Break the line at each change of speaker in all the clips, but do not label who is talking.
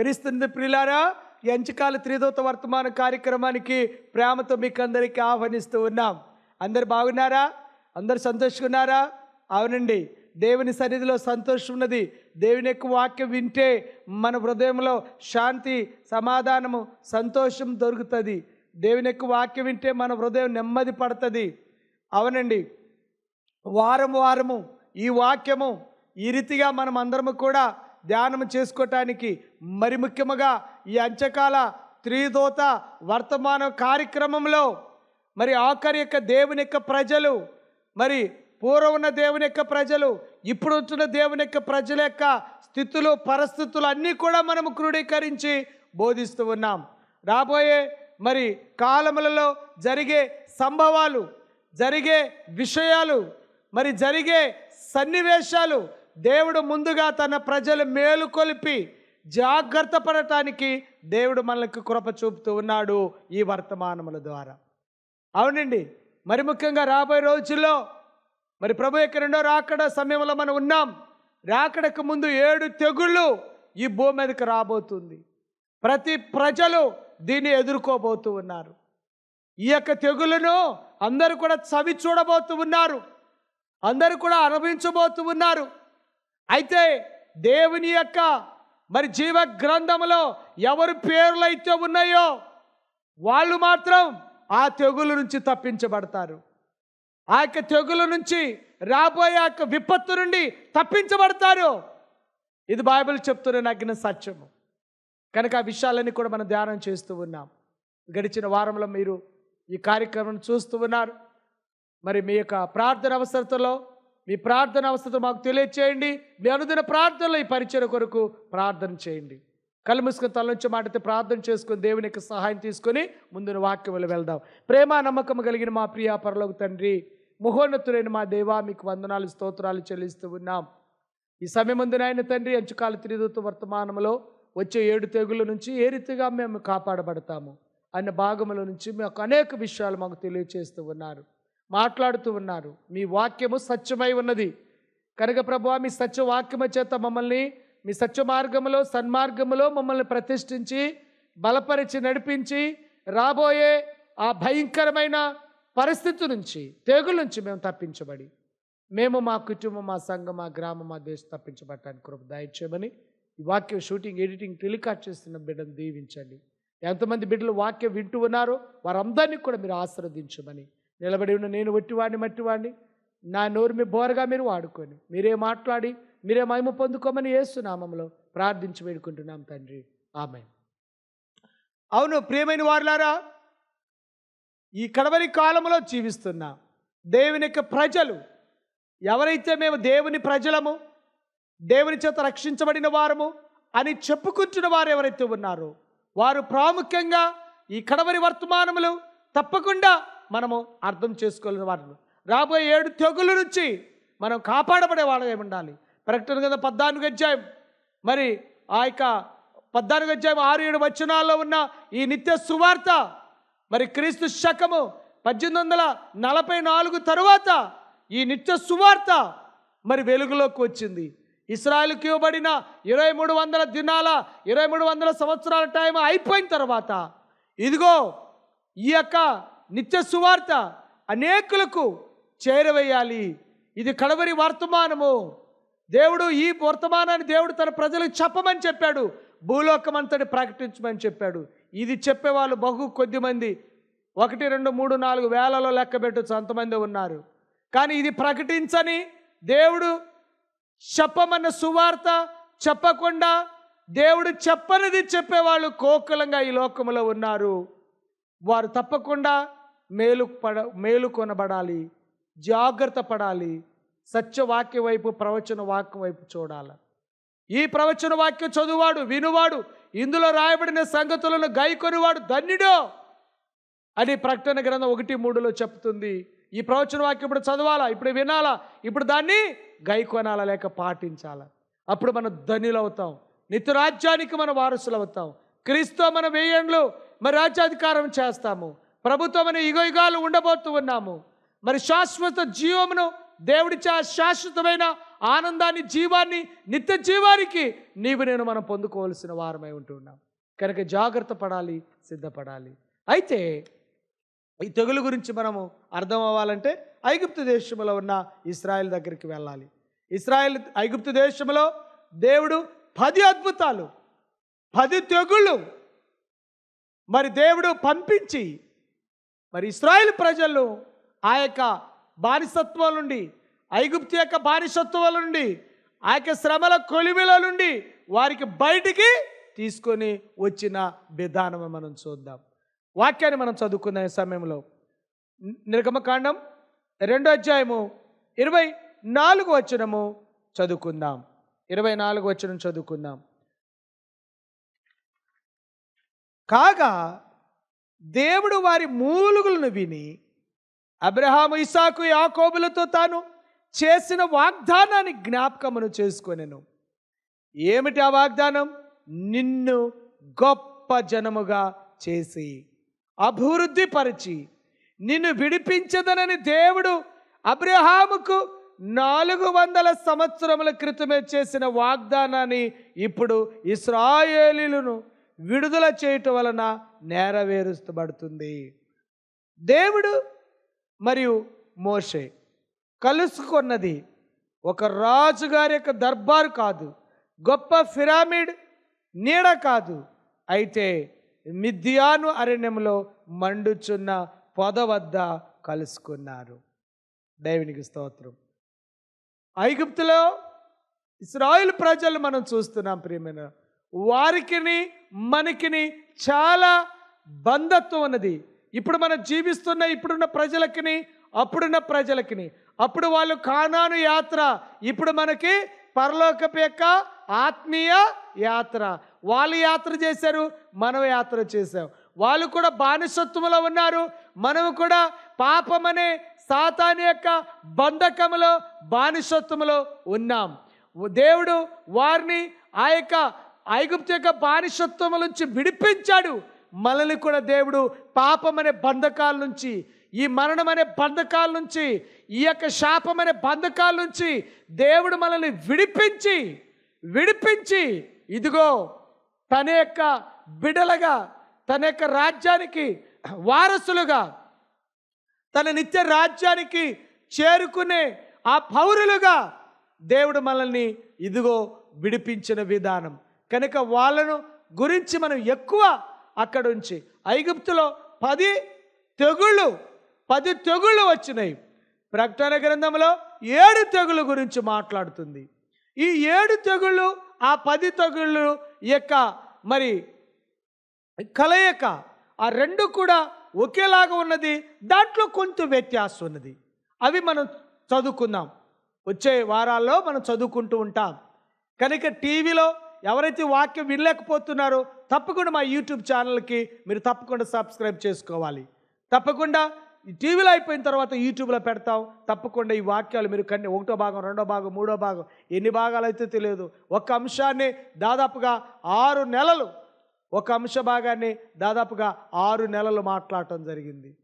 క్రీస్తుంది ప్రియులారా ఎంచకాల అంచకాల త్రిదోత వర్తమాన కార్యక్రమానికి ప్రేమతో మీకు అందరికీ ఆహ్వానిస్తూ ఉన్నాం. అందరు బాగున్నారా? అందరు సంతోషకున్నారా? అవునండి. దేవుని సన్నిధిలో సంతోషం ఉన్నది. దేవుని యొక్క వాక్యం వింటే మన హృదయంలో శాంతి సమాధానము సంతోషం దొరుకుతుంది. దేవుని యొక్క వాక్యం వింటే మన హృదయం నెమ్మది పడుతుంది. అవునండి. వారం వారము ఈ వాక్యము ఈ రీతిగా మనం అందరము కూడా ధ్యానం చేసుకోవటానికి మరి ముఖ్యముగా ఈ అంచకాల త్రిదోత వర్తమాన కార్యక్రమంలో మరి ఆఖరి యొక్క దేవుని యొక్క ప్రజలు మరి పూర్వం ఉన్న దేవుని యొక్క ప్రజలు ఇప్పుడు ఉంటున్న దేవుని యొక్క ప్రజల యొక్క స్థితులు పరిస్థితులు అన్నీ కూడా మనం క్రోడీకరించి బోధిస్తూ ఉన్నాం. రాబోయే మరి కాలములలో జరిగే సంభవాలు జరిగే విషయాలు మరి జరిగే సన్నివేశాలు దేవుడు ముందుగా తన ప్రజలు మేలుకొలిపి జాగ్రత్త పడటానికి దేవుడు మనకు కృప చూపుతూ ఉన్నాడు ఈ వర్తమానముల ద్వారా. అవునండి. మరి ముఖ్యంగా రాబోయే రోజుల్లో మరి ప్రభు యొక్క రెండో రాకడ సమయంలో మనం ఉన్నాం. రాకడకు ముందు ఏడు తెగుళ్ళు ఈ భూమి మీదకి రాబోతుంది. ప్రతి ప్రజలు దీన్ని ఎదుర్కోబోతూ ఉన్నారు. ఈ యొక్క తెగులను అందరూ కూడా చవి చూడబోతూ ఉన్నారు. అందరూ కూడా అనుభవించబోతూ ఉన్నారు. అయితే దేవుని యొక్క మరి జీవ గ్రంథములో ఎవరి పేర్లు అయితే ఉన్నాయో వాళ్ళు మాత్రం ఆ తెగులు నుంచి తప్పించబడతారు. ఆ యొక్క తెగులు నుంచి రాబోయే యొక్క విపత్తు నుండి తప్పించబడతారు. ఇది బైబిల్ చెప్తున్న నగ్న సత్యము. కనుక ఆ విషయాలన్నీ కూడా మనం ధ్యానం చేస్తూ ఉన్నాం. గడిచిన వారంలో మీరు ఈ కార్యక్రమం చూస్తూ ఉన్నారు. మరి మీ యొక్క ప్రార్థన అవసరతలో మీ ప్రార్థన అవసరత మాకు తెలియచేయండి. మీ అనుదిన ప్రార్థనలో ఈ పరిచయ కొరకు ప్రార్థన చేయండి. కళ్ళు మూసుకొని తల నుంచి మాటితే ప్రార్థన చేసుకొని దేవుని యొక్క సహాయం తీసుకొని ముందున వాక్యములు వెళ్దాం. ప్రేమ నమ్మకం కలిగిన మా ప్రియ పరలోకి తండ్రి మహోన్నతులైన మా దేవా మీకు వందనాలు స్తోత్రాలు చెల్లిస్తూ ఉన్నాం. ఈ సమయం ముందు తండ్రి అంచుకాల త్రిదూత వర్తమానంలో వచ్చే ఏడు తెగుల నుంచి ఏ రీతిగా మేము కాపాడబడతాము? అన్న భాగముల నుంచి మాకు అనేక విషయాలు మాకు తెలియచేస్తూ ఉన్నారు. మాట్లాడుతూ ఉన్నారు. మీ వాక్యము సత్యమై ఉన్నది. కనుక ప్రభు మీ సత్యవాక్యము చేత మమ్మల్ని మీ సత్య మార్గములో సన్మార్గములో మమ్మల్ని ప్రతిష్ఠించి బలపరిచి నడిపించి రాబోయే ఆ భయంకరమైన పరిస్థితి నుంచి తెగుల నుంచి మేము తప్పించబడి మేము మా కుటుంబం మా సంఘం మా గ్రామం మా దేశం తప్పించబడటానికి కృప దయచేయమని ఈ వాక్యం షూటింగ్ ఎడిటింగ్ టెలికాస్ట్ చేస్తున్న బిడ్డను దీవించండి. ఎంతమంది బిడ్డలు వాక్యం వింటూ ఉన్నారో వారందరినీ కూడా మీరు ఆశీర్వదించమని నిలబడి ఉన్న నేను వట్టివాడిని మట్టివాడిని. నా నోరు మీ బోరగా మీరు వాడుకొని మీరే మాట్లాడి మీరే మహిమ పొందుకోమని ఏసునామంలో ప్రార్థించి వేడుకుంటున్నాం తండ్రి. ఆమె అవును ప్రియమైన వారులారా ఈ కడవరి కాలంలో జీవిస్తున్న దేవుని యొక్క ప్రజలు ఎవరైతే మేము దేవుని ప్రజలము దేవుని చేత రక్షించబడిన వారము అని చెప్పుకుంటున్న వారు ఎవరైతే ఉన్నారో వారు ప్రాముఖ్యంగా ఈ కడవరి వర్తమానములు తప్పకుండా మనము అర్థం చేసుకోలేని వారు రాబోయే ఏడు తెగుల నుంచి మనం కాపాడబడే వాళ్ళమే ఉండాలి? ప్రకటన కింద పద్నాలుగు అధ్యాయం. మరి ఆ యొక్క పద్నాలుగు అధ్యాయం ఆరు ఏడు వచనాల్లో ఉన్న ఈ నిత్య సువార్త మరి క్రీస్తు శకము పద్దెనిమిది వందల నలభై నాలుగు తరువాత ఈ నిత్య సువార్త మరి వెలుగులోకి వచ్చింది. ఇస్రాయల్కి ఇవ్వబడిన ఇరవై మూడు వందల దినాల ఇరవై మూడు వందల సంవత్సరాల టైం అయిపోయిన తర్వాత ఇదిగో ఈ యొక్క నిత్య సువార్త అనేకులకు చేరవేయాలి. ఇది కడవరి వర్తమానము. దేవుడు ఈ వర్తమానాన్ని దేవుడు తన ప్రజలకు చెప్పమని చెప్పాడు. భూలోకమంతటి ప్రకటించమని చెప్పాడు. ఇది చెప్పేవాళ్ళు బహు కొద్దిమంది. ఒకటి రెండు మూడు నాలుగు వేలలో లెక్క పెట్టచ్చు అంతమంది ఉన్నారు. కానీ ఇది ప్రకటించని దేవుడు చెప్పమన్న సువార్త చెప్పకుండా దేవుడు చెప్పనిది చెప్పేవాళ్ళు కోకులంగా ఈ లోకంలో ఉన్నారు. వారు తప్పకుండా మేలు పడ మేలు కొనబడాలి జాగ్రత్త పడాలి సత్యవాక్య వైపు ప్రవచన వాక్యం వైపు చూడాలి. ఈ ప్రవచన వాక్యం చదువువాడు వినువాడు ఇందులో రాయబడిన సంగతులను గైకొనివాడు ధన్యుడో అని ప్రకటన గ్రంథం ఒకటి మూడులో చెప్తుంది. ఈ ప్రవచన వాక్యం ఇప్పుడు చదవాలా? ఇప్పుడు వినాలా? ఇప్పుడు దాన్ని గైకొనాలా లేక పాటించాలా? అప్పుడు మనం ధన్యులు అవుతాం నిత్యరాజ్యానికి మన వారసులు అవుతాం క్రీస్తు మన వేయండ్లు మరి రాజ్యాధికారం చేస్తాము. ప్రభుత్వమును యుగయుగాలు ఉండబోతూ ఉన్నాము. మరి శాశ్వత జీవమును దేవుడిచ్చే శాశ్వతమైన ఆనందాన్ని జీవాన్ని నిత్య జీవానికి నీవు నేను మనం పొందుకోవాల్సిన వారమై ఉంటున్నాం కనుక జాగ్రత్త పడాలి సిద్ధపడాలి. అయితే ఈ తెగులు గురించి మనము అర్థం అవ్వాలంటే ఐగుప్తు దేశంలో ఉన్న ఇస్రాయల్ దగ్గరికి వెళ్ళాలి. ఇస్రాయల్ ఐగుప్తు దేశంలో దేవుడు పది అద్భుతాలు పది తెగుళ్ళు మరి దేవుడు పంపించి మరి ఇస్రాయేల్ ప్రజలు ఆ యొక్క బానిసత్వం నుండి ఐగుప్తి యొక్క బానిసత్వాల నుండి ఆ యొక్క శ్రమల కొలిమిల నుండి వారికి బయటికి తీసుకొని వచ్చిన విధానం మనం చూద్దాం. వాక్యాన్ని మనం చదువుకున్న ఈ సమయంలో. నిర్గమకాండం రెండో అధ్యాయము ఇరవై నాలుగు వచనము చదువుకుందాం. ఇరవై నాలుగు వచనం చదువుకుందాం. కాగా దేవుడు వారి మూలుగులను విని అబ్రహాము ఇసాకు యాకోబులతో తాను చేసిన వాగ్దానాన్ని జ్ఞాపకమును చేసుకొనెను. ఏమిటి ఆ వాగ్దానం? నిన్ను గొప్ప జనముగా చేసి అభివృద్ధి పరిచి నిన్ను విడిపించదనని దేవుడు అబ్రహాముకు నాలుగు వందల సంవత్సరముల క్రితమే చేసిన వాగ్దానాన్ని ఇప్పుడు ఇస్రాయేలీలను విడుదల చేయటం వలన నెరవేరుస్తబడుతుంది. దేవుడు మరియు మోషే కలుసుకున్నది ఒక రాజుగారి యొక్క దర్బారు కాదు గొప్ప పిరామిడ్ నీడ కాదు. అయితే మిథ్యాను అరణ్యంలో మండుచున్న పొద వద్ద కలుసుకున్నారు. దేవునికి స్తోత్రం. ఐగుప్తులో ఇస్రాయిల్ ప్రజలు మనం చూస్తున్నాం ప్రియమైన వారికిని మనకిని చాలా బంధత్వం ఉన్నది. ఇప్పుడు మనం జీవిస్తున్న ఇప్పుడున్న ప్రజలకిని అప్పుడున్న ప్రజలకిని అప్పుడు వాళ్ళు కానాను యాత్ర ఇప్పుడు మనకి పరలోకపు యొక్క ఆత్మీయ యాత్ర. వాళ్ళు యాత్ర చేశారు మనం యాత్ర చేశాం. వాళ్ళు కూడా బానిసత్వంలో ఉన్నారు మనము కూడా పాపమనే సాతాని యొక్క బంధకములో బానిసత్వంలో ఉన్నాం. దేవుడు వారిని ఆ యొక్క ఐగుప్తు యొక్క బానిసత్వం నుంచి విడిపించాడు. మనల్ని కూడా దేవుడు పాపం అనే బంధకాల నుంచి ఈ మరణం అనే బంధకాల నుంచి ఈ యొక్క శాపం అనే బంధకాల నుంచి దేవుడు మనల్ని విడిపించి విడిపించి ఇదిగో తన యొక్క బిడలగా తన యొక్క రాజ్యానికి వారసులుగా తన నిత్య రాజ్యానికి చేరుకునే ఆ పౌరులుగా దేవుడు మనల్ని ఇదిగో విడిపించిన విధానం. కనుక వాళ్ళను గురించి మనం ఎక్కువ అక్కడ ఉంచి ఐగుప్తులో పది తెగుళ్ళు పది తెగుళ్ళు వచ్చినాయి. ప్రకటన గ్రంథంలో ఏడు తెగుళ్ళ గురించి మాట్లాడుతుంది. ఈ ఏడు తెగుళ్ళు ఆ పది తెగుళ్ళు యొక్క మరి కలయిక ఆ రెండు కూడా ఒకేలాగా ఉన్నది దాంట్లో కొంత వ్యత్యాసం ఉన్నది. అవి మనం చదువుకుందాం. వచ్చే వారాల్లో మనం చదువుకుంటూ ఉంటాం. కనుక టీవీలో ఎవరైతే వాక్యం వినలేకపోతున్నారో తప్పకుండా మా యూట్యూబ్ ఛానల్కి మీరు తప్పకుండా సబ్స్క్రైబ్ చేసుకోవాలి. తప్పకుండా ఈ టీవీలో అయిపోయిన తర్వాత యూట్యూబ్లో పెడతాం. తప్పకుండా ఈ వాక్యాలు మీరు కన్నీ ఒకటో భాగం రెండో భాగం మూడో భాగం ఎన్ని భాగాలు అయితే తెలియదు. ఒక అంశాన్ని దాదాపుగా ఆరు నెలలు ఒక అంశ భాగాన్ని దాదాపుగా ఆరు నెలలు మాట్లాడటం జరిగింది.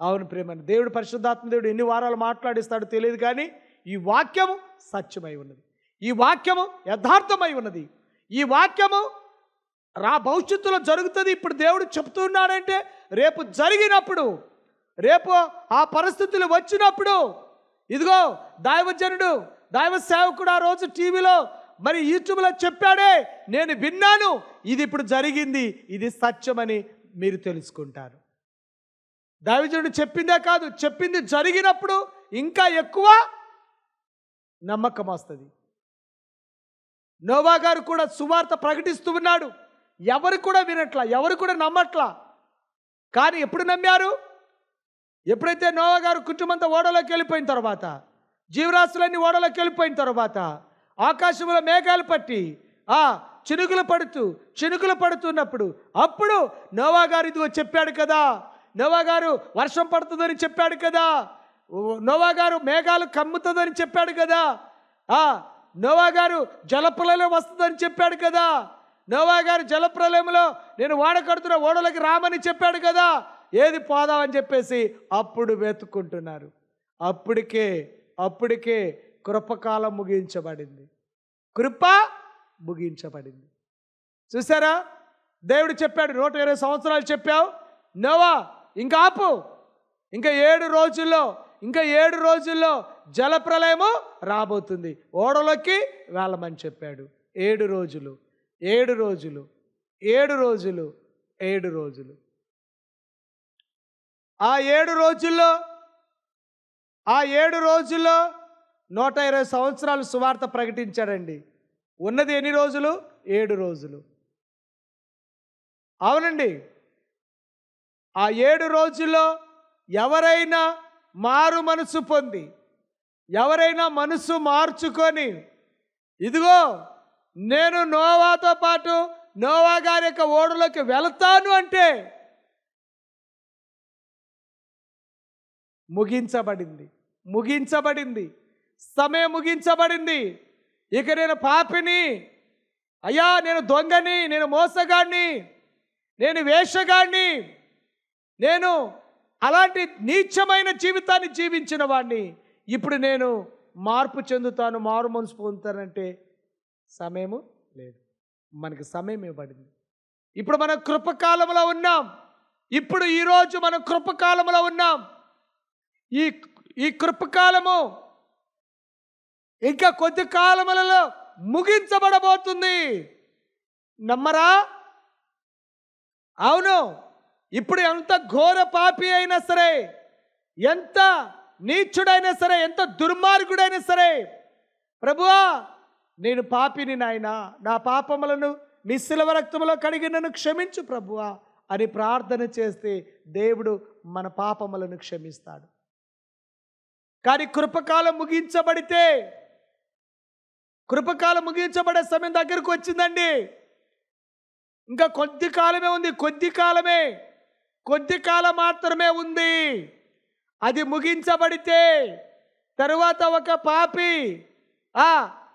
అవును ప్రేమ దేవుడు పరిశుద్ధాత్మ దేవుడు ఎన్ని వారాలు మాట్లాడిస్తాడో తెలియదు కానీ ఈ వాక్యము సత్యమై ఉన్నది. ఈ వాక్యము యథార్థమై ఉన్నది. ఈ వాక్యము రా భవిష్యత్తులో జరుగుతుంది. ఇప్పుడు దేవుడు చెప్తున్నాడంటే రేపు జరిగినప్పుడు రేపు ఆ పరిస్థితులు వచ్చినప్పుడు ఇదిగో దైవజనుడు దైవ సేవకుడు ఆ రోజు టీవీలో మరి యూట్యూబ్లో చెప్పాడే నేను విన్నాను ఇది ఇప్పుడు జరిగింది ఇది సత్యమని మీరు తెలుసుకుంటారు. దైవజనుడు చెప్పిందే కాదు చెప్పింది జరిగినప్పుడు ఇంకా ఎక్కువ నమ్మకం వస్తుంది. నోవా గారు కూడా సువార్త ప్రకటిస్తూ ఉన్నాడు. ఎవరు కూడా వినట్లా ఎవరు కూడా నమ్మట్లా. కానీ ఎప్పుడు నమ్మారు? ఎప్పుడైతే నోవా గారు కుటుంబంతో ఓడలోకి వెళ్ళిపోయిన తర్వాత జీవరాశులన్నీ ఓడలోకి వెళ్ళిపోయిన తర్వాత ఆకాశంలో మేఘాలు పట్టి ఆ చినుకులు పడుతూ చినుకులు పడుతున్నప్పుడు అప్పుడు నోవా గారు ఇదిగో చెప్పాడు కదా నోవా గారు వర్షం పడుతుందని చెప్పాడు కదా నోవా గారు మేఘాలు కమ్ముతుందని చెప్పాడు కదా ఆ నోవా గారు జలప్రలయం వస్తుందని చెప్పాడు కదా. నోవా గారు జలప్రలయంలో నేను వాడకడుతున్న ఓడలకి రామని చెప్పాడు కదా. ఏది పోదామని చెప్పేసి అప్పుడు వెతుక్కుంటున్నారు. అప్పటికే అప్పటికే కృపకాలం ముగించబడింది. కృప ముగించబడింది. చూసారా? దేవుడు చెప్పాడు నూట ఇరవై సంవత్సరాలు చెప్పావు. నోవా ఇంకా ఆపు. ఇంకా ఏడు రోజుల్లో ఇంకా ఏడు రోజుల్లో జలప్రలయము రాబోతుంది. ఓడలోకి వెళ్ళమని చెప్పాడు. ఏడు రోజులు ఏడు రోజులు ఏడు రోజులు ఏడు రోజులు. ఆ ఏడు రోజుల్లో ఆ ఏడు రోజుల్లో నూట ఇరవై సంవత్సరాలు సువార్త ప్రకటించాడండి. ఉన్నది ఎన్ని రోజులు? ఏడు రోజులు. అవునండి. ఆ ఏడు రోజుల్లో ఎవరైనా మారు మనసు పొంది ఎవరైనా మనసు మార్చుకొని ఇదిగో నేను నోవాతో పాటు నోవా గారి యొక్క ఓడలోకి వెళతాను అంటే ముగించబడింది. ముగించబడింది. సమయం ముగించబడింది. ఇక నేను పాపిని. అయ్యా నేను దొంగని నేను మోసగాడిని నేను వేషగాడిని నేను అలాంటి నీచమైన జీవితాన్ని జీవించిన వాడిని ఇప్పుడు నేను మార్పు చెందుతాను మారు మనసు పొందుతానంటే సమయము లేదు. మనకి సమయం ఇవ్వబడింది. ఇప్పుడు మనం కృపకాలంలో ఉన్నాం. ఇప్పుడు ఈరోజు మనం కృపకాలంలో ఉన్నాం. ఈ ఈ కృపకాలము ఇంకా కొద్ది కాలములలో ముగించబడబోతుంది. నమ్మరా? అవును. ఇప్పుడు ఎంత ఘోర పాపి అయినా సరే ఎంత నీచుడైనా సరే ఎంత దుర్మార్గుడైనా సరే ప్రభువా నేను పాపిని నాయన నా పాపములను నిశ్శిలవ శిలవ రక్తములో కడిగి నన్ను క్షమించు ప్రభువా అని ప్రార్థన చేస్తే దేవుడు మన పాపములను క్షమిస్తాడు. కానీ కృపకాలం ముగించబడితే కృపకాలం ముగించబడే సమయం దగ్గరకు వచ్చిందండి. ఇంకా కొద్ది కాలమే ఉంది కొద్ది కాలమే కొద్ది కాలం మాత్రమే ఉంది. అది ముగించబడితే తరువాత ఒక పాపి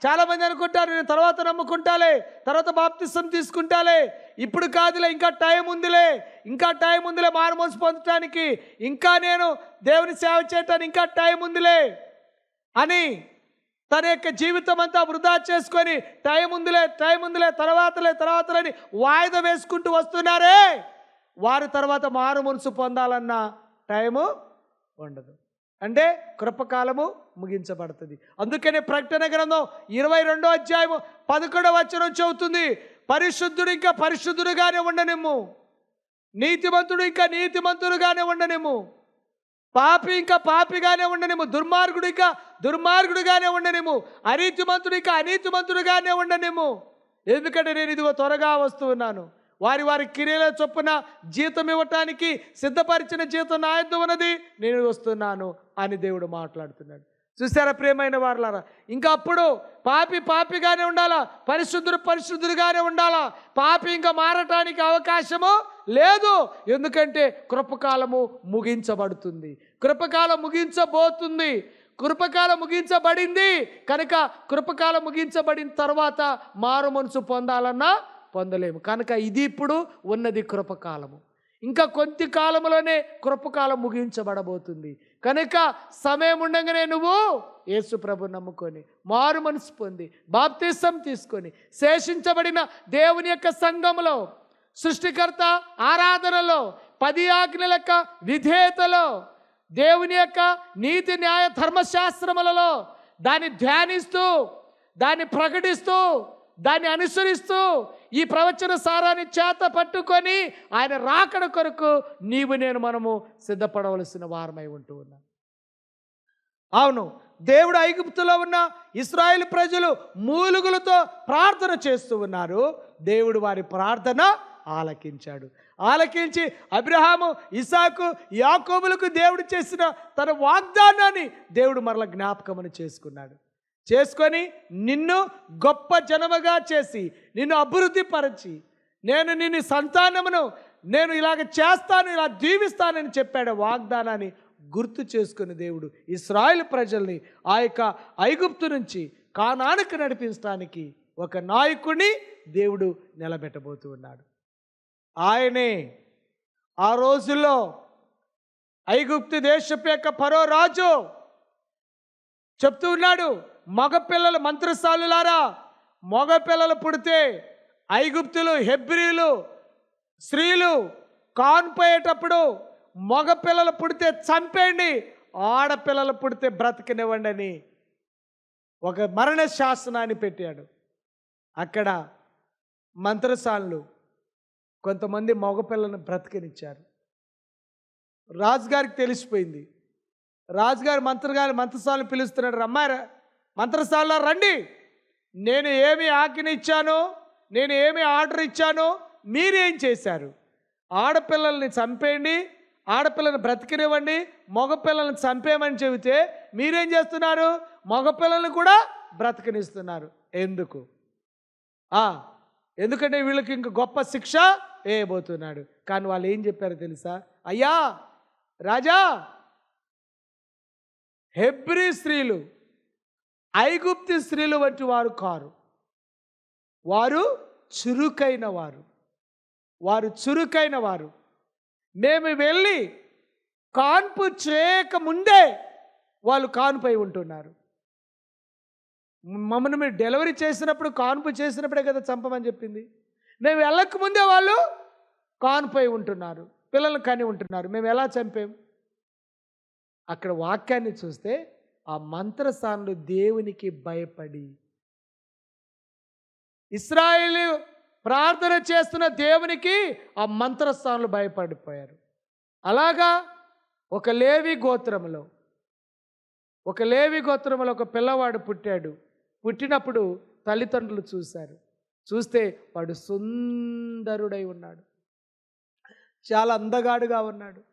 చాలామంది అనుకుంటారు నేను తర్వాత నమ్ముకుంటాలే తర్వాత బాప్తిసం తీసుకుంటాలే ఇప్పుడు కాదులే ఇంకా టైం ఉందిలే ఇంకా టైం ఉందిలే మారుమోసి పొందటానికి ఇంకా నేను దేవుని సేవ చేయటానికి ఇంకా టైం ఉందిలే అని తన యొక్క జీవితం అంతా వృధా చేసుకొని టైం ఉందిలే టైం ఉందిలే తర్వాతలే తర్వాతలేని వాయిదా వేసుకుంటూ వస్తున్నారే వారి తర్వాత మారు మనసు పొందాలన్న టైము ఉండదు. అంటే కృపకాలము ముగించబడుతుంది. అందుకనే ప్రకటన గ్రంథం ఇరవై రెండో అధ్యాయము పదకొండవ వచనం చెబుతుంది పరిశుద్ధుడు ఇంకా పరిశుద్ధుడుగానే ఉండనిమ్ము. నీతిమంతుడు ఇంకా నీతిమంతుడుగానే ఉండనిమ్ము. పాపి ఇంకా పాపిగానే ఉండనిము దుర్మార్గుడు ఇంకా దుర్మార్గుడుగానే ఉండనిము అనీతిమంతుడు ఇంకా అనీతిమంతుడుగానే ఉండనిము ఎందుకంటే నేను ఇదిగో త్వరగా వస్తూ ఉన్నాను. వారి వారి కిరీల చొప్పున జీతం ఇవ్వటానికి సిద్ధపరిచిన జీతం నా యొద్ద ఉన్నది నేను వస్తున్నాను అని దేవుడు మాట్లాడుతున్నాడు. చూసారా ప్రియమైన వారులారా? ఇంకా అప్పుడు పాపి పాపిగానే ఉండాలా? పరిశుద్ధుడు పరిశుద్ధుడుగానే ఉండాలా? పాపి ఇంకా మారటానికి అవకాశము లేదు. ఎందుకంటే కృపకాలము ముగించబడుతుంది. కృపకాలం ముగించబోతుంది. కృపకాలం ముగించబడింది. కనుక కృపకాలం ముగించబడిన తర్వాత మారు మనసు పొందాలన్నా పొందలేము. కనుక ఇది ఇప్పుడు ఉన్నది కృపకాలము ఇంకా కొద్ది కాలంలోనే కృపకాలం ముగించబడబోతుంది. కనుక సమయం ఉండగానే నువ్వు యేసు ప్రభు నమ్ముకొని మారు మనసు పొంది బాప్తిసం తీసుకొని శేషించబడిన దేవుని యొక్క సంఘములో సృష్టికర్త ఆరాధనలో పది ఆజ్ఞల యొక్క విధేయతలో దేవుని యొక్క నీతి న్యాయ ధర్మశాస్త్రములలో దాన్ని ధ్యానిస్తూ దాన్ని ప్రకటిస్తూ దాన్ని అనుసరిస్తూ ఈ ప్రవచన సారాన్ని చేత పట్టుకొని ఆయన రాకడ కొరకు నీవు నేను మనము సిద్ధపడవలసిన వారమై ఉంటూ ఉన్నాం. అవును దేవుడు ఐగుప్తులో ఉన్న ఇస్రాయేల్ ప్రజలు మూలుగులతో ప్రార్థన చేస్తూ ఉన్నారు. దేవుడు వారి ప్రార్థన ఆలకించాడు. ఆలకించి అబ్రహాము ఇసాకు యాకోబులకు దేవుడు చేసిన తన వాగ్దానాన్ని దేవుడు మరల జ్ఞాపకమును చేసుకున్నాడు. చేసుకొని నిన్ను గొప్ప జనముగా చేసి నిన్ను అభివృద్ధిపరచి నేను నిన్ను సంతానమును నేను ఇలాగ చేస్తాను ఇలా దీవిస్తానని చెప్పాడు వాగ్దానాన్ని గుర్తు చేసుకుని దేవుడు ఇస్రాయేల్ ప్రజల్ని ఆ యొక్క ఐగుప్తు నుంచి కానానికి నడిపించడానికి ఒక నాయకుడిని దేవుడు నిలబెట్టబోతూ ఉన్నాడు. ఆయనే ఆ రోజుల్లో ఐగుప్తు దేశపు యొక్క పరో రాజు చెప్తూ ఉన్నాడు మగపిల్లలు మంత్రస్థాలులారా మగపిల్లలు పుడితే ఐగుప్తులు హెబ్రీలు స్త్రీలు కాన్పోయేటప్పుడు మగపిల్లలు పుడితే చంపేయండి ఆడపిల్లలు పుడితే బ్రతికినివ్వండి అని ఒక మరణ శాసనాన్ని పెట్టాడు. అక్కడ మంత్రసానులు కొంతమంది మగపిల్లను బ్రతికనిచ్చారు. రాజుగారికి తెలిసిపోయింది. రాజుగారి మంత్రగారి మంత్రసాలు పిలుస్తున్నాడు రమ్మారా మంత్రసాల రండి. నేను ఏమి ఆజ్ఞ నేను ఏమి ఆర్డర్ ఇచ్చానో మీరేం చేశారు? ఆడపిల్లల్ని చంపేయండి ఆడపిల్లని బ్రతికినివ్వండి మగపిల్లల్ని చంపేయమని చెబితే మీరేం చేస్తున్నారు? మగపిల్లల్ని కూడా బ్రతికినిస్తున్నారు. ఎందుకు? ఆ, ఎందుకంటే వీళ్ళకి ఇంక గొప్ప శిక్ష వేయబోతున్నాడు. కానీ వాళ్ళు ఏం చెప్పారు తెలుసా? అయ్యా రాజా హెబ్రి స్త్రీలు ఐగుప్తి స్త్రీలు వంటి వారు కారు. వారు చురుకైన వారు. వారు చురుకైన వారు. మేము వెళ్ళి కాన్పు చేయక ముందే వాళ్ళు కాన్పై ఉంటున్నారు. మమ్మల్ని మీరు డెలివరీ చేసినప్పుడు కాన్పు చేసినప్పుడే కదా చంపమని చెప్పింది. మేము వెళ్ళక ముందే వాళ్ళు కాన్పై ఉంటున్నారు. పిల్లలు కని ఉంటున్నారు. మేము ఎలా చంపాం? అక్కడ వాక్యాన్ని చూస్తే ఆ మంత్రస్థానులు దేవునికి భయపడి ఇస్రాయిల్ ప్రార్థన చేస్తున్న దేవునికి ఆ మంత్రస్థానులు భయపడిపోయారు. అలాగా ఒక లేవి గోత్రంలో ఒక లేవి గోత్రంలో ఒక పిల్లవాడు పుట్టాడు. పుట్టినప్పుడు తల్లిదండ్రులు చూశారు. చూస్తే వాడు సుందరుడై ఉన్నాడు. చాలా అందగాడుగా ఉన్నాడు.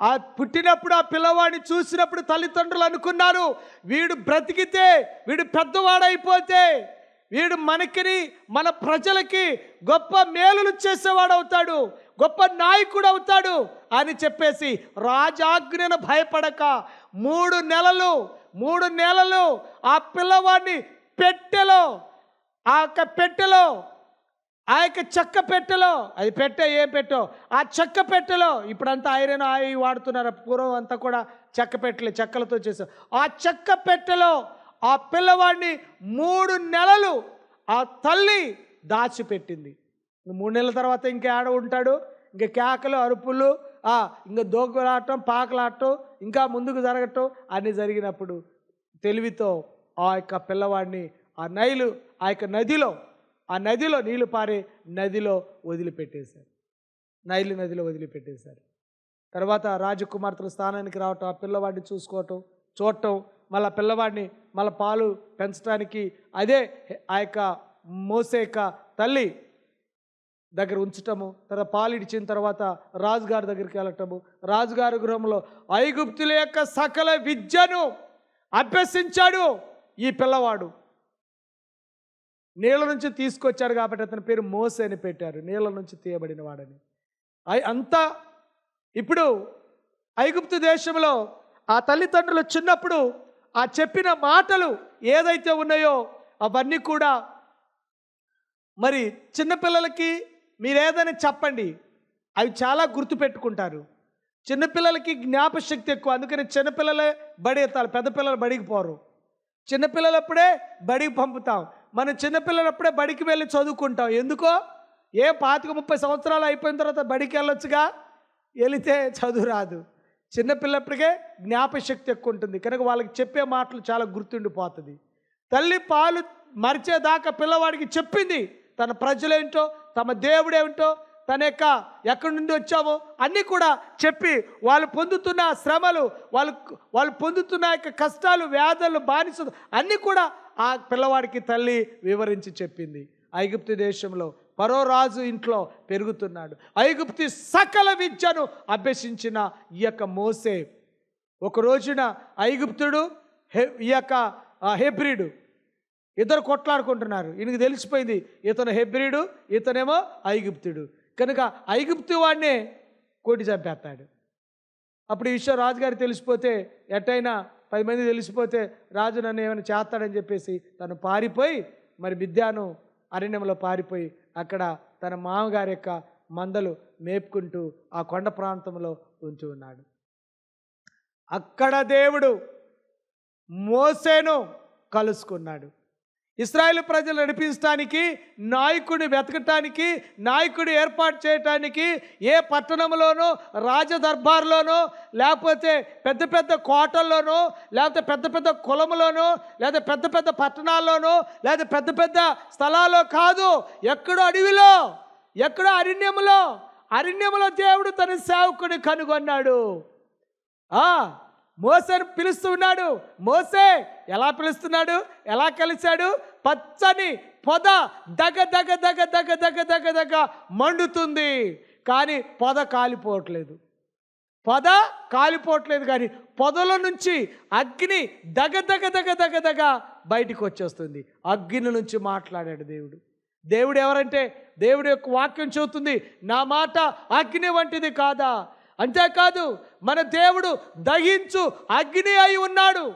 ఆ పుట్టినప్పుడు ఆ పిల్లవాడిని చూసినప్పుడు తల్లిదండ్రులు అనుకున్నారు వీడు బ్రతికితే వీడు పెద్దవాడైపోతే వీడు మనకిని మన ప్రజలకి గొప్ప మేలులు చేసేవాడు అవుతాడు గొప్ప నాయకుడు అవుతాడు అని చెప్పేసి రాజాజ్ఞను భయపడక మూడు నెలలు మూడు నెలలు ఆ పిల్లవాడిని పెట్టెలో ఆ యొక్క పెట్టెలో ఆ యొక్క చెక్క పెట్టెలో అది పెట్టే ఏం పెట్టో ఆ చెక్క పెట్టెలో ఇప్పుడంతా ఐరన్ ఆయి వాడుతున్నారు పూర్వం అంతా కూడా చెక్క పెట్టెలే చెక్కలతో చేశారు. ఆ చెక్క పెట్టెలో ఆ పిల్లవాడిని మూడు నెలలు ఆ తల్లి దాచిపెట్టింది. మూడు నెలల తర్వాత ఇంకా ఆడ ఉంటాడు? ఇంకా కేకలు అరుపులు ఇంకా దోకులాడటం పాకలాడటం ఇంకా ముందుకు జరగటం అన్నీ జరిగినప్పుడు తెలివితో ఆ యొక్క పిల్లవాడిని ఆ నైలు ఆ యొక్క నదిలో ఆ నదిలో నీళ్ళు పారే నదిలో వదిలిపెట్టేశారు. నైలు నదిలో వదిలిపెట్టేశారు. తర్వాత రాజకుమార్తెల స్థానానికి రావటం ఆ పిల్లవాడిని చూసుకోవటం చూడటం మళ్ళీ పిల్లవాడిని మళ్ళీ పాలు పెంచడానికి అదే ఆ యొక్క మోసే యొక్క తల్లి దగ్గర ఉంచటము తర్వాత పాలు ఇచ్చిన తర్వాత రాజుగారి దగ్గరికి వెళ్ళటము. రాజుగారి గృహంలో ఐగుప్తుల యొక్క సకల విద్యను అభ్యసించాడు ఈ పిల్లవాడు. నీళ్ళ నుంచి తీసుకొచ్చాడు కాబట్టి అతని పేరు మోసే అని పెట్టారు. నీళ్ళ నుంచి తీయబడిన వాడని. అంతా ఇప్పుడు ఐగుప్తు దేశంలో ఆ తల్లిదండ్రులు చిన్నప్పుడు ఆ చెప్పిన మాటలు ఏదైతే ఉన్నాయో అవన్నీ కూడా మరి చిన్నపిల్లలకి మీరేదని చెప్పండి. అవి చాలా గుర్తుపెట్టుకుంటారు చిన్నపిల్లలకి జ్ఞాపశక్తి ఎక్కువ. అందుకని చిన్నపిల్లలే బడి ఎత్తాలి. పెద్ద పిల్లలు బడికి పోరు. చిన్నపిల్లలప్పుడే బడికి పంపుతాం. మనం చిన్నపిల్లలప్పుడే బడికి వెళ్ళి చదువుకుంటాం. ఎందుకో? ఏ పాతిక ముప్పై సంవత్సరాలు అయిపోయిన తర్వాత బడికి వెళ్ళొచ్చుగా? వెళితే చదువు రాదు. చిన్నపిల్లప్పటికే జ్ఞాపశక్తి ఎక్కువ ఉంటుంది. కనుక వాళ్ళకి చెప్పే మాటలు చాలా గుర్తుండిపోతుంది. తల్లి పాలు మరిచేదాకా పిల్లవాడికి చెప్పింది. తన ప్రజలేంటో తమ దేవుడేమిటో తన యొక్క ఎక్కడి నుండి వచ్చామో అన్నీ కూడా చెప్పి వాళ్ళు పొందుతున్న శ్రమలు వాళ్ళు వాళ్ళు పొందుతున్న యొక్క కష్టాలు వ్యాధులు బానిసలు అన్నీ కూడా ఆ పిల్లవాడికి తల్లి వివరించి చెప్పింది. ఐగుప్తు దేశంలో పరో రాజు ఇంట్లో పెరుగుతున్నాడు. ఐగుప్తి సకల విద్యను అభ్యసించిన ఈ యొక్క మోసే ఒక రోజున ఐగుప్తుడు హె- ఈ యొక్క హెబ్రిడు ఇద్దరు కొట్లాడుకుంటున్నారు. ఈయనకి తెలిసిపోయింది ఇతను హెబ్రిడు ఇతనేమో ఐగుప్తుడు. కనుక ఐగుప్తు వాడినే కోటి చంపేస్తాడు. అప్పుడు ఈ విషయం రాజుగారికి తెలిసిపోతే ఎట్టయినా పది మంది తెలిసిపోతే రాజు నన్ను ఏమైనా చేస్తాడని చెప్పేసి తను పారిపోయి మరి విద్యాను అరణ్యంలో పారిపోయి అక్కడ తన మామగారి యొక్క మందలు మేపుకుంటూ ఆ కొండ ప్రాంతంలో ఉంచి ఉన్నాడు. అక్కడ దేవుడు మోసేను కలుసుకున్నాడు. ఇస్రాయేల్ ప్రజలు నడిపించడానికి నాయకుడిని వెతకటానికి నాయకుడు ఏర్పాటు చేయటానికి ఏ పట్టణంలోనో రాజదర్బార్లోనో లేకపోతే పెద్ద పెద్ద కోటల్లోనో లేకపోతే పెద్ద పెద్ద కులములోనో లేదా పెద్ద పెద్ద పట్టణాల్లోనో లేదా పెద్ద పెద్ద స్థలాల్లో కాదు ఎక్కడో అడవిలో ఎక్కడో అరణ్యములో అరణ్యములో దేవుడు తన సేవకుని కనుగొన్నాడు. మోసేను పిలుస్తున్నాడు మోసే ఎలా పిలుస్తున్నాడు ఎలా కలిశాడు పచ్చని పొద దగ దగ దగ దగ దగ దగ దగ మండుతుంది కానీ పొద కాలిపోవట్లేదు పొద కాలిపోవట్లేదు కానీ పొదల నుంచి అగ్ని దగ దగ దగ దగ దగ బయటికి వచ్చేస్తుంది అగ్ని నుంచి మాట్లాడాడు దేవుడు దేవుడు ఎవరంటే దేవుడు యొక్క వాక్యం చెబుతుంది నా మాట అగ్ని వంటిది కాదా అంతేకాదు మన దేవుడు దహించు అగ్ని అయి ఉన్నాడు.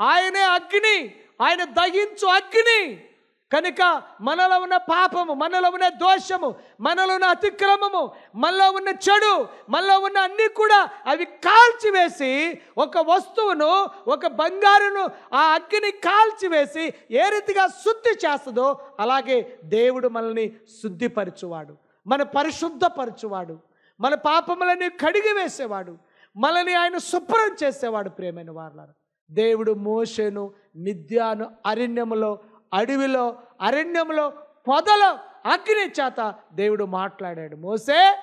ఆయనే అగ్ని ఆయన దహించు అగ్ని. కనుక మనలో ఉన్న పాపము మనలో ఉన్న దోషము మనలో ఉన్న అతిక్రమము మనలో ఉన్న చెడు మనలో ఉన్న అన్నీ కూడా అవి కాల్చివేసి ఒక వస్తువును ఒక బంగారును ఆ అగ్ని కాల్చివేసి ఏ రీతిగా శుద్ధి చేస్తుందో అలాగే దేవుడు మనల్ని శుద్ధిపరచువాడు. మన పరిశుద్ధపరచువాడు. మన పాపములని కడిగి వేసేవాడు. మనల్ని ఆయన శుభ్రం చేసేవాడు ప్రేమైన వారు దేవుడు మోషేను మిథ్యాను అరణ్యములో అడవిలో అరణ్యములో పొదలో అగ్ని చేత దేవుడు మాట్లాడాడు. మోసే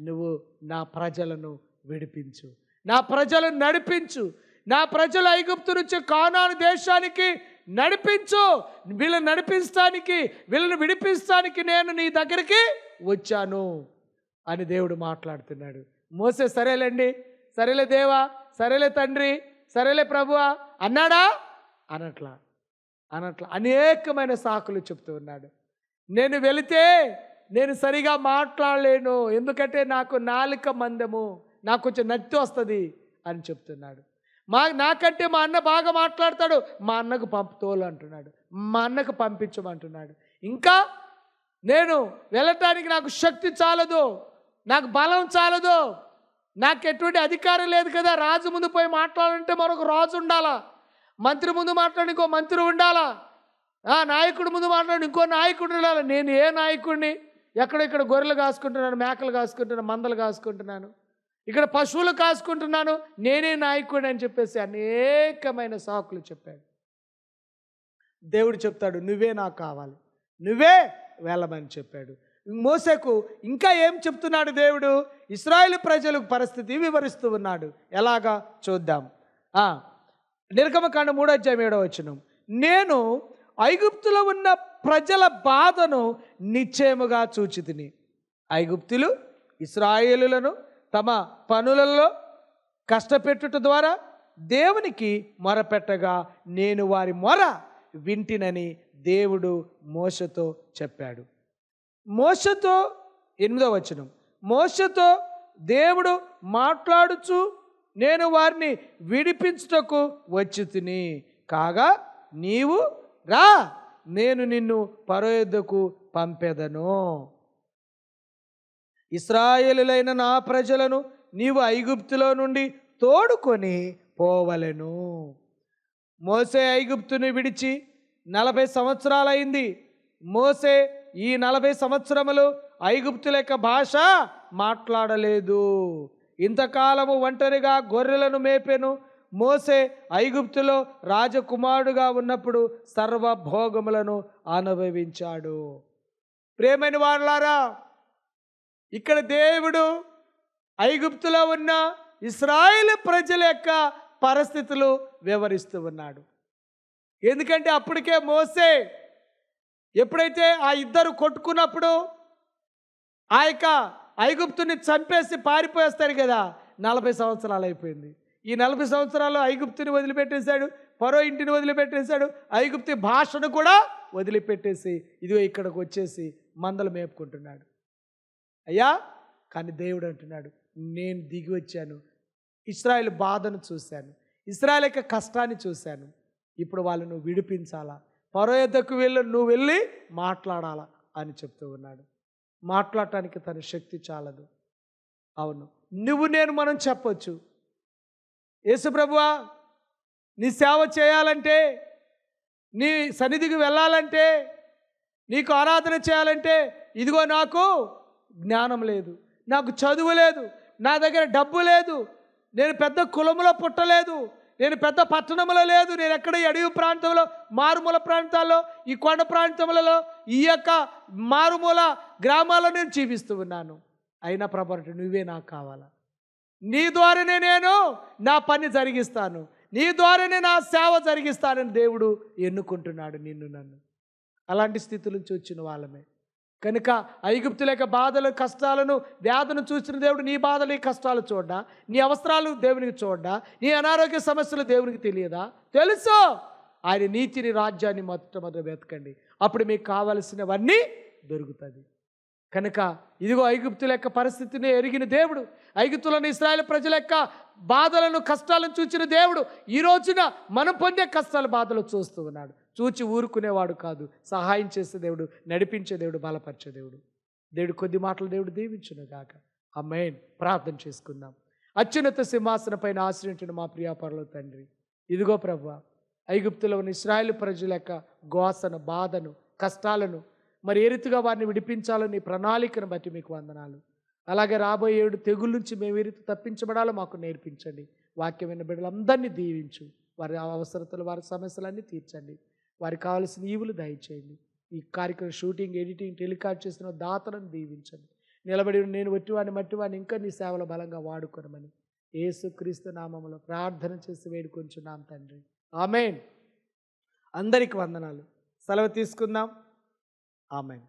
నువ్వు నా ప్రజలను విడిపించు. నా ప్రజలను నడిపించు. నా ప్రజలు ఐగుప్తు నుంచి కానాను దేశానికి నడిపించు. వీళ్ళని నడిపించడానికి వీళ్ళని విడిపించడానికి నేను నీ దగ్గరికి వచ్చాను. అని దేవుడు మాట్లాడుతున్నాడు. మోసే సరేలేండి సరేలే దేవా సరేలే తండ్రి సరేలే ప్రభువా అన్నాడా? అనట్లా అనట్లా అనేకమైన సాకులు చెప్తూ ఉన్నాడు. నేను వెళితే నేను సరిగా మాట్లాడలేను ఎందుకంటే నాకు నాలుక మందము నాకు కొంచెం నత్తి వస్తుంది అని చెప్తున్నాడు. మా నాకంటే మా అన్న బాగా మాట్లాడతాడు మా అన్నకు పంపుతోలు అంటున్నాడు మా అన్నకు పంపించమంటున్నాడు. ఇంకా నేను వెళ్ళటానికి నాకు శక్తి చాలదు. నాకు బలం చాలదు. నాకు ఎటువంటి అధికారం లేదు కదా. రాజు ముందు పోయి మాట్లాడాలంటే మరొక రాజు ఉండాలా? మంత్రి ముందు మాట్లాడి ఇంకో మంత్రి ఉండాలా? ఆ నాయకుడి ముందు మాట్లాడి ఇంకో నాయకుడు ఉండాలి? నేను ఏ నాయకుడిని? ఎక్కడెక్కడ గొర్రెలు కాసుకుంటున్నాను మేకలు కాసుకుంటున్నాను మందలు కాసుకుంటున్నాను ఇక్కడ పశువులు కాసుకుంటున్నాను నేనే నాయకుడిని అని చెప్పేసి అనేకమైన సాకులు చెప్పాడు. దేవుడు చెప్తాడు నువ్వే నాకు కావాలి. నువ్వే వెళ్ళమని చెప్పాడు. మోసకు ఇంకా ఏం చెప్తున్నాడు దేవుడు? ఇస్రాయేల్ ప్రజలకు పరిస్థితి వివరిస్తూ ఉన్నాడు. ఎలాగా? చూద్దాం. నిర్గమకాండ మూడో అధ్యాయం ఏడో వచ్చిన నేను ఐగుప్తులో ఉన్న ప్రజల బాధను నిశ్చయముగా చూచితిని. ఐగుప్తులు ఇస్రాయేలులను తమ పనులలో కష్టపెట్టుట ద్వారా దేవునికి మొరపెట్టగా నేను వారి మొర వింటినని దేవుడు మోసతో చెప్పాడు. మోసతో ఎనిమిదో వచనం. మోసతో దేవుడు మాట్లాడుచు నేను వారిని విడిపించుటకు వచ్చి తిని కాగా నీవు రా నేను నిన్ను పరోయుద్ధకు పంపెదను. ఇస్రాయేలులైన నా ప్రజలను నీవు ఐగుప్తులో నుండి తోడుకొని పోవలెను. మోసే ఐగుప్తుని విడిచి నలభై సంవత్సరాలైంది. మోసే ఈ నలభై సంవత్సరములు ఐగుప్తుల యొక్క భాష మాట్లాడలేదు. ఇంతకాలము ఒంటరిగా గొర్రెలను మేపెను. మోసే ఐగుప్తులో రాజకుమారుడుగా ఉన్నప్పుడు సర్వభోగములను అనుభవించాడు. ప్రేమైన వాళ్ళారా ఇక్కడ దేవుడు ఐగుప్తులో ఉన్న ఇస్రాయేల్ ప్రజల యొక్క పరిస్థితులు వివరిస్తూ ఉన్నాడు. ఎందుకంటే అప్పటికే మోసే ఎప్పుడైతే ఆ ఇద్దరు కొట్టుకున్నప్పుడు ఆ యొక్క ఐగుప్తుని చంపేసి పారిపోయేస్తారు కదా నలభై సంవత్సరాలు అయిపోయింది. ఈ నలభై సంవత్సరాలు ఐగుప్తుని వదిలిపెట్టేశాడు పరో ఇంటిని వదిలిపెట్టేశాడు ఐగుప్తి భాషను కూడా వదిలిపెట్టేసి ఇదిగో ఇక్కడికి వచ్చేసి మందలు మేపుకుంటున్నాడు. అయ్యా కానీ దేవుడు అంటున్నాడు నేను దిగి వచ్చాను ఇస్రాయల్ బాధను చూశాను ఇస్రాయల్ యొక్క కష్టాన్ని చూశాను ఇప్పుడు వాళ్ళను విడిపించాలా? పరో వెళ్ళి నువ్వు వెళ్ళి మాట్లాడాలా అని చెప్తూ ఉన్నాడు. మాట్లాడటానికి తన శక్తి చాలదు. అవును. నువ్వు నేను మనం చెప్పొచ్చు. యేసుప్రభువా నీ సేవ చేయాలంటే నీ సన్నిధికి వెళ్ళాలంటే నీకు ఆరాధన చేయాలంటే ఇదిగో నాకు జ్ఞానం లేదు. నాకు చదువు లేదు. నా దగ్గర డబ్బు లేదు. నేను పెద్ద కులములో పుట్టలేదు. నేను పెద్ద పట్టణంలో లేదు. నేను ఎక్కడ అడవి ప్రాంతంలో మారుమూల ప్రాంతాల్లో ఈ కొండ ప్రాంతములలో ఈ యొక్క మారుమూల గ్రామాల్లో నేను జీవిస్తూ ఉన్నాను. అయినా ప్రభావం నువ్వే నాకు కావాలా? నీ ద్వారానే నేను నా పని జరిగిస్తాను. నీ ద్వారానే నా సేవ జరిగిస్తానని దేవుడు ఎన్నుకుంటున్నాడు నిన్ను నన్ను. అలాంటి స్థితి నుంచి వచ్చిన వాళ్ళమే. కనుక ఐగుప్తుల యొక్క బాధలు కష్టాలను వ్యాధను చూసిన దేవుడు నీ బాధలు ఈ కష్టాలు చూడ్డా నీ అవసరాలు దేవునికి చూడ్డా నీ అనారోగ్య సమస్యలు దేవునికి తెలియదా? తెలుసు. ఆయన నీతిని రాజ్యాన్ని మొట్టమొదటి వెతకండి. అప్పుడు మీకు కావలసినవన్నీ దొరుకుతుంది కనుక ఇదిగో ఐగుప్తుల యొక్క పరిస్థితిని ఎరిగిన దేవుడు ఐగుప్తులను ఇస్రాయల్ ప్రజల యొక్క బాధలను కష్టాలను చూచిన దేవుడు ఈ రోజున మనం పొందే కష్టాల బాధలు చూస్తూ ఉన్నాడు. చూచి ఊరుకునేవాడు కాదు. సహాయం చేసే దేవుడు నడిపించే దేవుడు బలపరిచే దేవుడు. దేవుడు కొద్ది మాటలు దేవుడు దీవించును గాక ఆ మెయిన్ ప్రార్థన చేసుకుందాం. అత్యున్నత సింహాసన పైన ఆశ్రయించిన మా ప్రియాపరలో తండ్రి. ఇదిగో ప్రభు ఐగుప్తులో ఉన్న ఇస్రాయేల్ ప్రజల యొక్క గోసను బాధను కష్టాలను మరి ఏ రీతిగా వారిని విడిపించాలో నీ ప్రణాళికను బట్టి మీకు వందనాలు. అలాగే రాబోయే ఏడు తెగుల నుంచి మేము ఏ రీతి తప్పించబడాలో మాకు నేర్పించండి. వాక్యమైన బిడ్డలందరినీ దీవించు. వారి అవసరతలు వారి సమస్యలన్నీ తీర్చండి. వారికి కావాల్సిన ఈవులు దయచేయండి. ఈ కార్యక్రమం షూటింగ్ ఎడిటింగ్ టెలికాస్ట్ చేస్తున్న దాతలను దీవించండి. నిలబడి నేను వట్టివాడిని మట్టివాడిని ఇంకా నీ సేవలో బలంగా వాడుకోనమని ఏసుక్రీస్తు నామంలో ప్రార్థన చేసి వేడుకొంచున్నాం తండ్రి. ఆమెన్. అందరికి వందనాలు. సెలవు తీసుకుందాం. ఆమెన్.